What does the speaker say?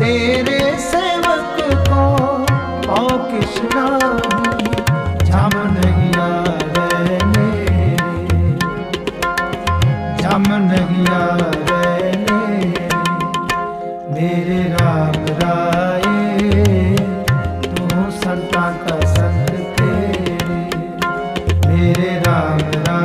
तेरे सेवक को, ओ कृष्णा जम नैया रहने। जम नैया रहने, मेरे राम राय, तू संता का संग तेरे। मेरे राम राय